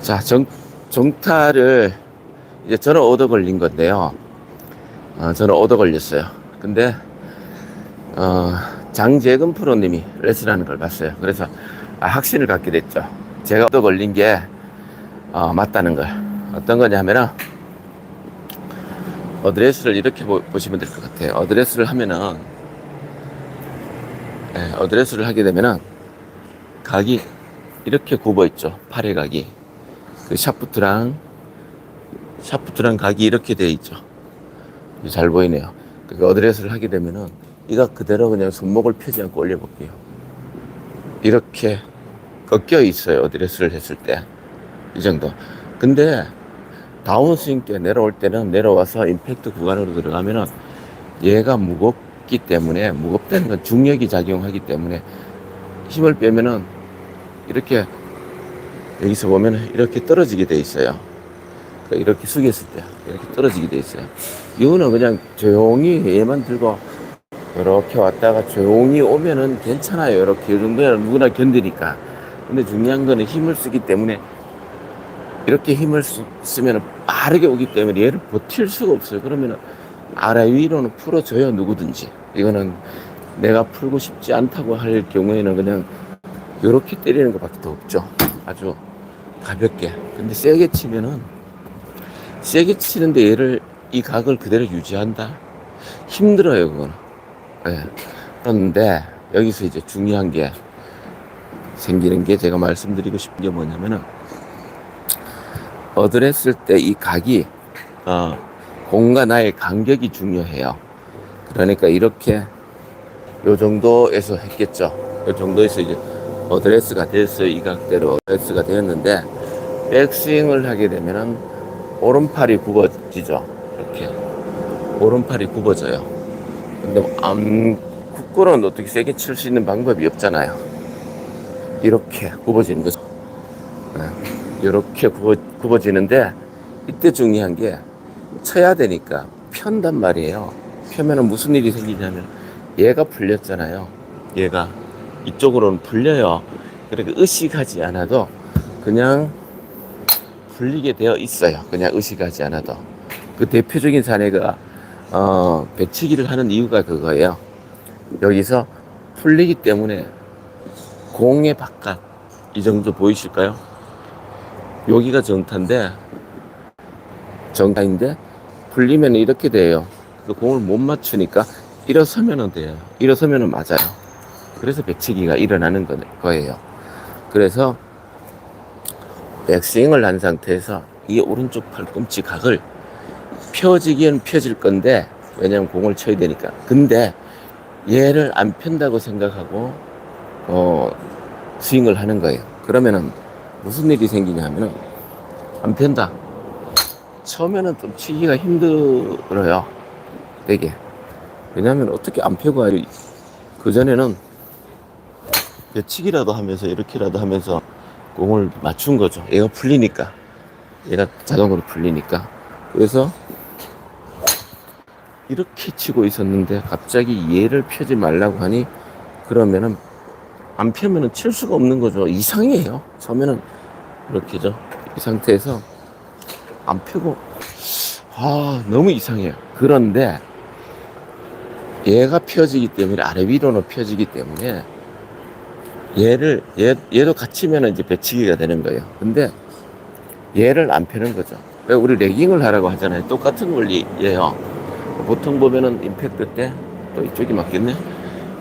자, 정, 정타를 이제 저는 얻어 걸린 건데요. 어, 저는 얻어 걸렸어요. 근데, 어, 장재근 프로님이 레슨하는 걸 봤어요. 그래서 아, 확신을 갖게 됐죠. 제가 얻어 걸린 게, 어, 맞다는 걸. 어떤 거냐 하면은, 어드레스를 이렇게 보, 시면 될 것 같아요. 어드레스를 하면은, 예, 어드레스를 하게 되면은, 각이 이렇게 굽어 있죠. 팔의 각이. 그 샤프트랑 샤프트랑 각이 이렇게 돼 있죠. 잘 보이네요. 그 어드레스를 하게 되면은 이가 그대로 그냥 손목을 펴지 않고 올려볼게요. 이렇게 꺾여 있어요. 어드레스를 했을 때. 이 정도. 근데 다운스윙 때 내려올 때는 내려와서 임팩트 구간으로 들어가면은 얘가 무겁기 때문에 무겁다는 건 중력이 작용하기 때문에 힘을 빼면은 이렇게 여기서 보면 이렇게 떨어지게 돼 있어요. 그러니까 이렇게 숙였을 때 이렇게 떨어지게 돼 있어요. 이거는 그냥 조용히 얘만 들고 이렇게 왔다가 조용히 오면은 괜찮아요. 이렇게 이 정도는 누구나 견디니까. 근데 중요한 거는 힘을 쓰기 때문에 이렇게 힘을 쓰, 쓰면 빠르게 오기 때문에 얘를 버틸 수가 없어요. 그러면은 아래 위로는 풀어줘요. 누구든지. 이거는 내가 풀고 싶지 않다고 할 경우에는 그냥 이렇게 때리는 것밖에 더 없죠. 아주 가볍게. 근데 세게 치면은 세게 치는데 얘를 이 각을 그대로 유지한다. 힘들어요, 그거는. 예. 그런데 여기서 이제 중요한 게 생기는 게 제가 말씀드리고 싶은 게 뭐냐면은 어드레스를 때 이 각이 어, 공과 나의 간격이 중요해요. 그러니까 이렇게 요 정도에서 했겠죠. 요 정도에서 이제 어드레스가 됐어요. 이 각대로 어드레스가 되었는데 백스윙을 하게 되면은 오른팔이 굽어지죠. 이렇게 오른팔이 굽어져요. 근데 안 굽고는 어떻게 세게 칠 수 있는 방법이 없잖아요. 이렇게 굽어지는 거죠. 네. 이렇게 굽어, 굽어지는데 이때 중요한 게 쳐야 되니까 편단 말이에요. 펴면은 무슨 일이 생기냐면 얘가 풀렸잖아요. 얘가 이쪽으로는 풀려요. 그러니까 의식하지 않아도 그냥 풀리게 되어 있어요. 그냥 의식하지 않아도. 그 대표적인 사례가 어, 배치기를 하는 이유가 그거예요. 여기서 풀리기 때문에 공의 바깥 이 정도 보이실까요? 여기가 정타인데 정타인데 풀리면 이렇게 돼요. 그 공을 못 맞추니까 일어서면은 돼요. 일어서면은 맞아요. 그래서 배치기가 일어나는 거- 거예요. 그래서 백스윙을 한 상태에서 이 오른쪽 팔꿈치 각을 펴지기는 펴질 건데 왜냐면 공을 쳐야 되니까. 근데 얘를 안 편다고 생각하고 어 스윙을 하는 거예요. 그러면은 무슨 일이 생기냐면은 안 편다. 처음에는 좀 치기가 힘들어요. 되게. 왜냐면 어떻게 안 펴고 하그 전에는 치기라도 하면서 이렇게라도 하면서 공을 맞춘 거죠. 얘가 풀리니까. 얘가 자동으로 풀리니까. 그래서 이렇게 치고 있었는데 갑자기 얘를 펴지 말라고 하니 그러면은 안 펴면은 칠 수가 없는 거죠. 이상해요. 처음에는 이렇게죠. 이 상태에서 안 펴고 아 너무 이상해요. 그런데 얘가 펴지기 때문에 아래 위로는 펴지기 때문에 얘를 얘 얘도 갇히면 이제 배치기가 되는 거예요. 근데 얘를 안 펴는 거죠. 왜 우리 레깅을 하라고 하잖아요. 똑같은 원리예요. 보통 보면은 임팩트 때 또 이쪽이 맞겠네.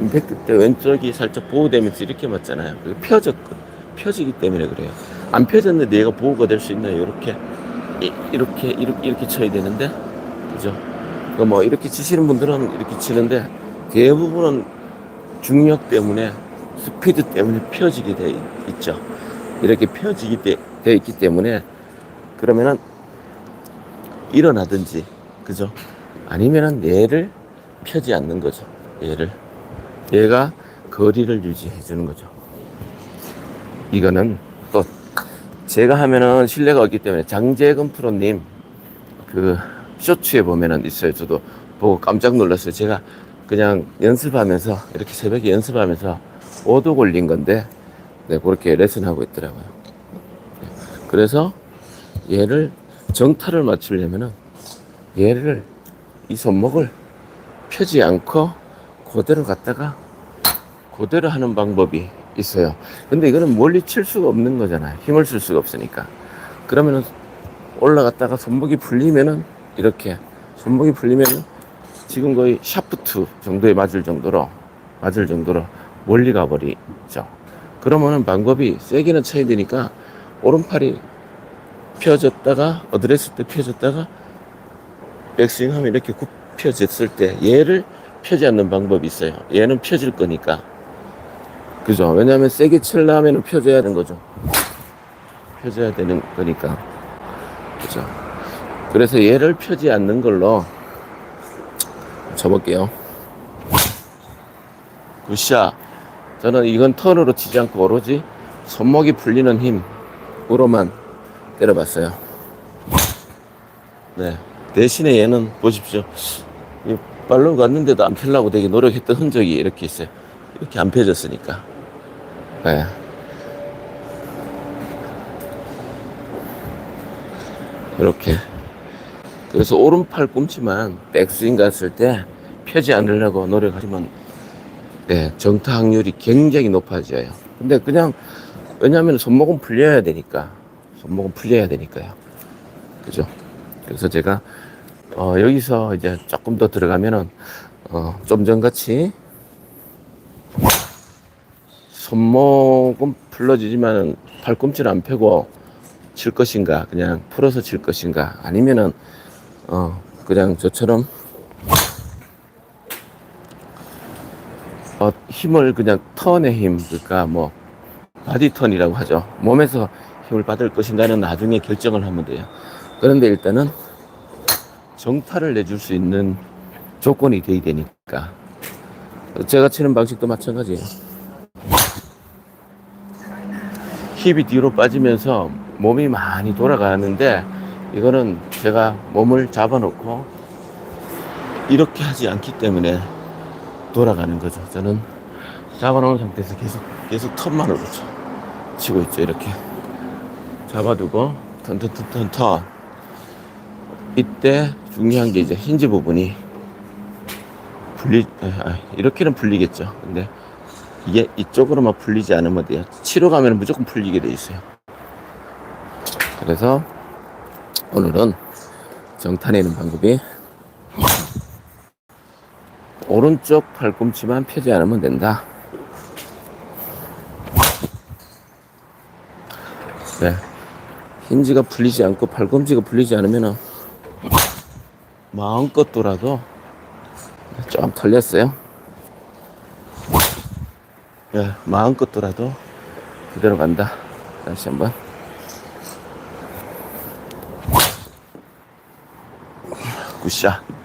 임팩트 때 왼쪽이 살짝 보호되면서 이렇게 맞잖아요. 펴졌고 펴지기 때문에 그래요. 안 펴졌는데 얘가 보호가 될 수 있나요? 이렇게 이- 이렇게 이렇게 이렇게 쳐야 되는데 그죠? 그뭐 이렇게 치시는 분들은 이렇게 치는데 대부분은 중력 때문에 스피드 때문에 펴지게 돼 있- 있죠. 이렇게 펴지게 돼, 돼 있기 때문에 그러면은 일어나든지 그죠? 아니면은 얘를 펴지 않는 거죠. 얘를 얘가 거리를 유지해 주는 거죠. 이거는 또 제가 하면은 신뢰가 없기 때문에 장재근 프로님 그 쇼츠에 보면은 있어요. 저도 보고 깜짝 놀랐어요. 제가 그냥 연습하면서 이렇게 새벽에 연습하면서 오도 걸린 건데 네, 그렇게 레슨하고 있더라고요. 네. 그래서 얘를 정타를 맞추려면은 얘를 이 손목을 펴지 않고 그대로 갔다가 그대로 하는 방법이 있어요. 근데 이거는 멀리 칠 수가 없는 거잖아요. 힘을 쓸 수가 없으니까. 그러면은 올라갔다가 손목이 풀리면은 이렇게 손목이 풀리면은 지금 거의 샤프트 정도에 맞을 정도로 맞을 정도로 멀리 가버리죠. 그러면은 방법이 세게는 쳐야 되니까 오른팔이 펴졌다가 어드레스 때 펴졌다가 백스윙하면 이렇게 굽혀졌을 때 얘를 펴지 않는 방법이 있어요. 얘는 펴질 거니까. 그죠? 왜냐하면 세게 치려면 펴져야 되는 거죠. 펴져야 되는 거니까. 그죠? 그래서 얘를 펴지 않는 걸로 쳐볼게요. 굿샷. 저는 이건 턴으로 치지 않고 오로지 손목이 풀리는 힘으로만 때려봤어요. 네. 대신에 얘는 보십시오. 이 발로 갔는데도 안 펴려고 되게 노력했던 흔적이 이렇게 있어요. 이렇게 안 펴졌으니까. 네. 이렇게. 그래서 오른팔 꿈치만 백스윙 갔을 때 펴지 않으려고 노력하시면 네, 정타 확률이 굉장히 높아져요. 근데 그냥 왜냐하면 손목은 풀려야 되니까 손목은 풀려야 되니까요. 그죠? 그래서 제가 어, 여기서 이제 조금 더 들어가면은 어, 좀 전같이 손목은 풀러지지만 팔꿈치를 안 펴고 칠 것인가 그냥 풀어서 칠 것인가 아니면은 어 그냥 저처럼 어, 힘을 그냥 턴의 힘 그러니까 뭐 바디 턴이라고 하죠. 몸에서 힘을 받을 것인가는 나중에 결정을 하면 돼요. 그런데 일단은 정타를 내줄 수 있는 조건이 돼야 되니까. 제가 치는 방식도 마찬가지예요. 힙이 뒤로 빠지면서 몸이 많이 돌아가는데 이거는 제가 몸을 잡아놓고 이렇게 하지 않기 때문에 돌아가는 거죠. 저는 잡아놓은 상태에서 계속 계속 턴만으로 쳐- 치고 있죠. 이렇게 잡아두고 턴 턴 턴 턴 턴. 이때 중요한 게 이제 힌지 부분이 풀리 아, 이렇게는 풀리겠죠. 근데 이게 이쪽으로만 풀리지 않으면 돼요. 치러 가면 무조건 풀리게 돼 있어요. 그래서 오늘은 정탄내는 방법이 오른쪽 팔꿈치만 펴지 않으면 된다. 네. 힌지가 풀리지 않고 팔꿈치가 풀리지 않으면은 마음껏 돌아도 좀 털렸어요. 예, 마음껏 돌아도 그대로 간다. 다시 한번. 굿샷.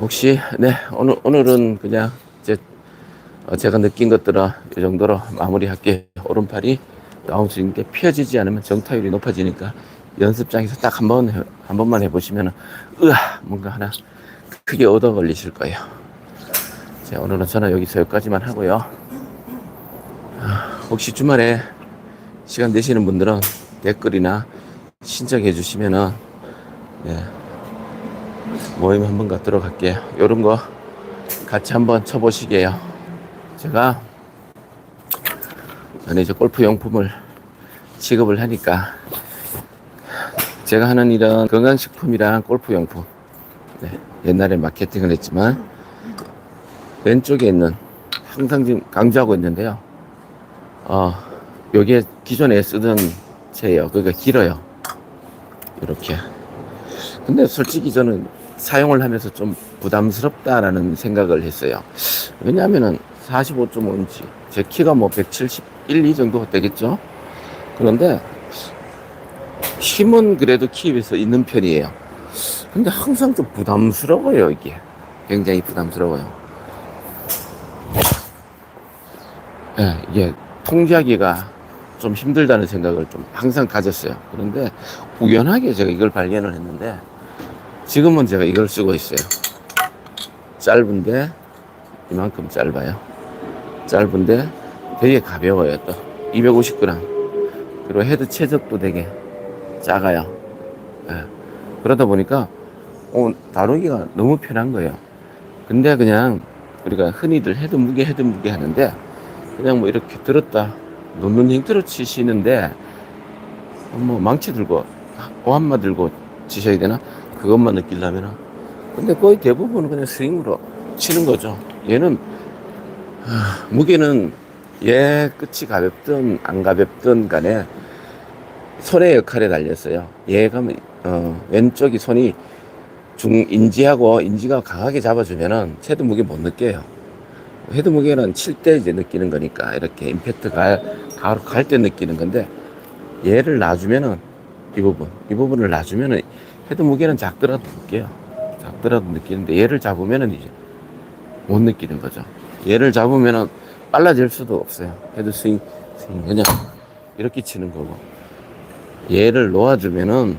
혹시 네 오늘 오늘은 그냥 이제 어, 제가 느낀 것들은 이 정도로 마무리할게요. 오른팔이 다운스윙 때 펴지지 않으면 정타율이 높아지니까 연습장에서 딱 한 번 한 번만 해보시면은 으아 뭔가 하나 크게 얻어 걸리실 거예요. 자 오늘은 저는 여기서 여기까지만 하고요. 아, 혹시 주말에 시간 되시는 분들은 댓글이나 신청해 주시면은 네, 모임 한번 갖도록 할게요. 요런 거 같이 한번 쳐보시게요. 제가 저는 이제 골프 용품을 취급을 하니까 제가 하는 일은 건강식품이랑 골프 용품. 네, 옛날에 마케팅을 했지만 왼쪽에 있는 항상 지금 강조하고 있는데요. 어, 요게 기존에 쓰던 채예요. 그러니까 길어요. 이렇게. 근데 솔직히 저는 사용을 하면서 좀 부담스럽다라는 생각을 했어요. 왜냐하면은 45.5인치, 제 키가 뭐 171, 2 정도 되겠죠? 그런데 힘은 그래도 키에 비해서 있는 편이에요. 근데 항상 좀 부담스러워요, 이게. 굉장히 부담스러워요. 예, 이게 통제하기가 좀 힘들다는 생각을 좀 항상 가졌어요. 그런데 우연하게 제가 이걸 발견을 했는데 지금은 제가 이걸 쓰고 있어요. 짧은데 이만큼 짧아요. 짧은데 되게 가벼워요 또 250g 그리고 헤드 최적도 되게 작아요 예. 그러다 보니까 어, 다루기가 너무 편한 거예요 근데 그냥 우리가 흔히들 헤드 무게 헤드 무게 하는데 그냥 뭐 이렇게 들었다 놓는 형태로 치시는데 뭐 망치 들고 오한마 들고 치셔야 되나 그것만 느끼려면은 근데 거의 대부분은 그냥 스윙으로 치는 거죠 얘는 하, 무게는 얘 끝이 가볍든 안 가볍든 간에 손의 역할에 달렸어요 얘가 뭐, 어, 왼쪽이 손이 중 인지하고 인지가 강하게 잡아주면은 헤드 무게 못 느껴요. 헤드 무게는 칠 때 이제 느끼는 거니까 이렇게 임팩트가 바로 갈 때 느끼는 건데 얘를 놔주면은 이 부분 이 부분을 놔주면은 헤드 무게는 작더라도 느껴요. 작더라도 느끼는데 얘를 잡으면은 이제 못 느끼는 거죠. 얘를 잡으면은 빨라질 수도 없어요. 헤드 스윙 스윙 그냥 이렇게 치는 거고 얘를 놓아주면은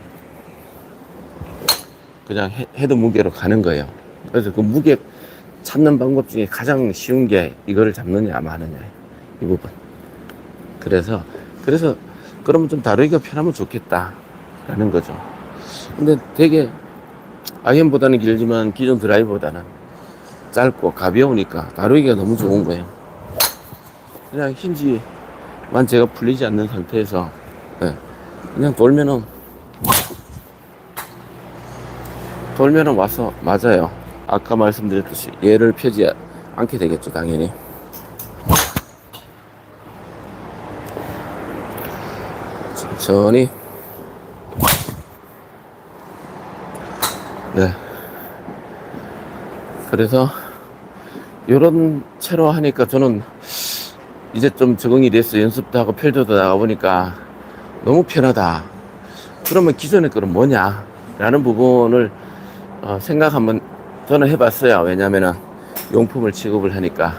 그냥 헤- 헤드 무게로 가는 거예요. 그래서 그 무게 찾는 방법 중에 가장 쉬운 게 이거를 잡느냐 마느냐 이 부분. 그래서 그래서 그러면 좀 다루기가 편하면 좋겠다 라는 거죠. 근데 되게 아이언보다는 길지만 기존 드라이버보다는 짧고 가벼우니까 다루기가 너무 좋은 거예요. 그냥 힌지만 제가 풀리지 않는 상태에서 예, 그냥 돌면은 돌면은 와서 맞아요. 아까 말씀드렸듯이 얘를 펴지 않게 되겠죠, 당연히. 천천히. 네. 그래서 이런 채로 하니까 저는 이제 좀 적응이 됐어. 연습도 하고 필드도 나가보니까 너무 편하다. 그러면 기존의 거는 뭐냐? 라는 부분을 어, 생각 한번 저는 해봤어요. 왜냐면은 용품을 취급을 하니까.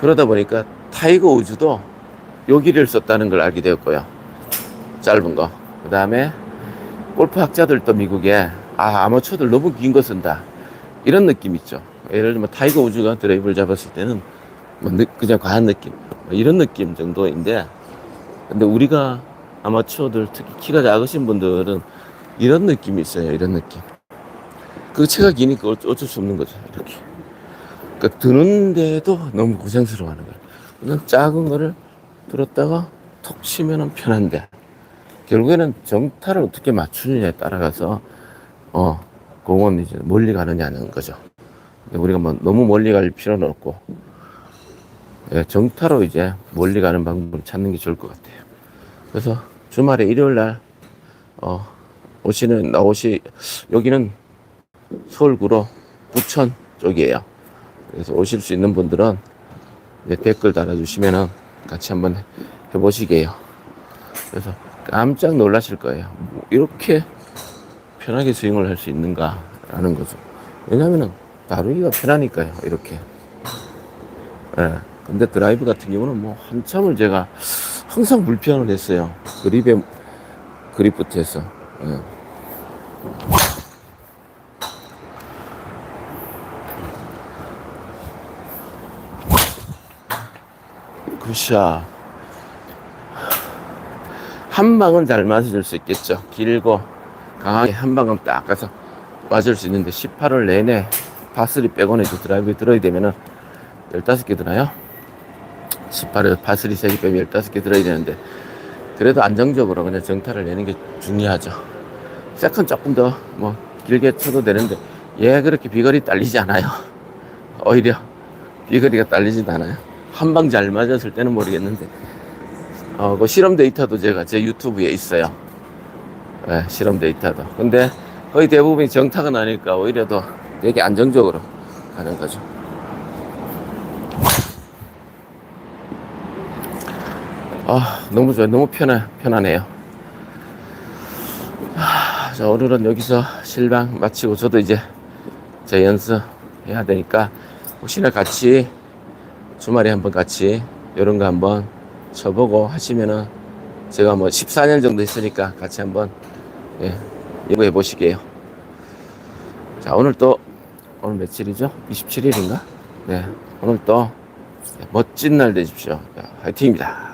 그러다 보니까 타이거 우즈도 요 길이를 썼다는 걸 알게 되었고요. 짧은 거. 그 다음에 골프 학자들도 미국에 아, 아마추어들 너무 긴 거 쓴다. 이런 느낌 있죠. 예를 들면 타이거 우즈가 드라이브를 잡았을 때는 뭐 느- 그냥 과한 느낌. 뭐 이런 느낌 정도인데 근데 우리가 아마추어들 특히 키가 작으신 분들은 이런 느낌이 있어요. 이런 느낌. 그 채가 기니까 어쩔 수 없는 거죠. 이렇게. 그러니까 드는데도 너무 고생스러워 하는 거예요. 그냥 작은 거를 들었다가 톡 치면은 편한데 결국에는 정타를 어떻게 맞추느냐에 따라가서 어 공은 이제 멀리 가느냐는 거죠. 우리가 뭐 너무 멀리 갈 필요는 없고 예, 정타로 이제 멀리 가는 방법을 찾는 게 좋을 것 같아요. 그래서 주말에 일요일 날 어, 오시는 나오시 여기는 서울구로 부천 쪽이에요. 그래서 오실 수 있는 분들은 댓글 달아주시면은 같이 한번 해보시게요. 그래서 깜짝 놀라실 거예요. 뭐 이렇게 편하게 스윙을 할 수 있는가라는 거죠. 왜냐면은 다루기가 편하니까요. 이렇게. 예. 근데 드라이브 같은 경우는 뭐 한참을 제가 항상 불편을 했어요. 그립에 그립부터 해서. 예. 굿샷. 한 방은 잘 맞아줄 수 있겠죠. 길고 강하게 한 방은 딱 가서 맞을 수 있는데 18월 내내 파스리 빼고는 이제 드라이브에 들어야 되면은 15개 드나요? 18에 파스리 3개 빼면 15개 들어야 되는데 그래도 안정적으로 그냥 정타를 내는 게 중요하죠. 세컨 조금 더 뭐 길게 쳐도 되는데 얘 그렇게 비거리 딸리지 않아요. 오히려 비거리가 딸리지도 않아요. 한 방 잘 맞았을 때는 모르겠는데 어, 그 실험 데이터도 제가 제 유튜브에 있어요. 네, 실험 데이터도. 근데 거의 대부분이 정타가 나니까 오히려 더 되게 안정적으로 가는 거죠. 아, 너무 좋아요. 너무 편해, 편하네요. 아, 자, 오늘은 여기서 실방 마치고 저도 이제 제 연습 해야 되니까 혹시나 같이 주말에 한번 같이 이런 거 한번 쳐보고 하시면은 제가 뭐 14년 정도 했으니까 같이 한번 예, 예고해 보시게요. 자, 오늘 또 오늘 며칠이죠? 27일인가? 네, 오늘 또 멋진 날 되십시오. 자, 화이팅입니다.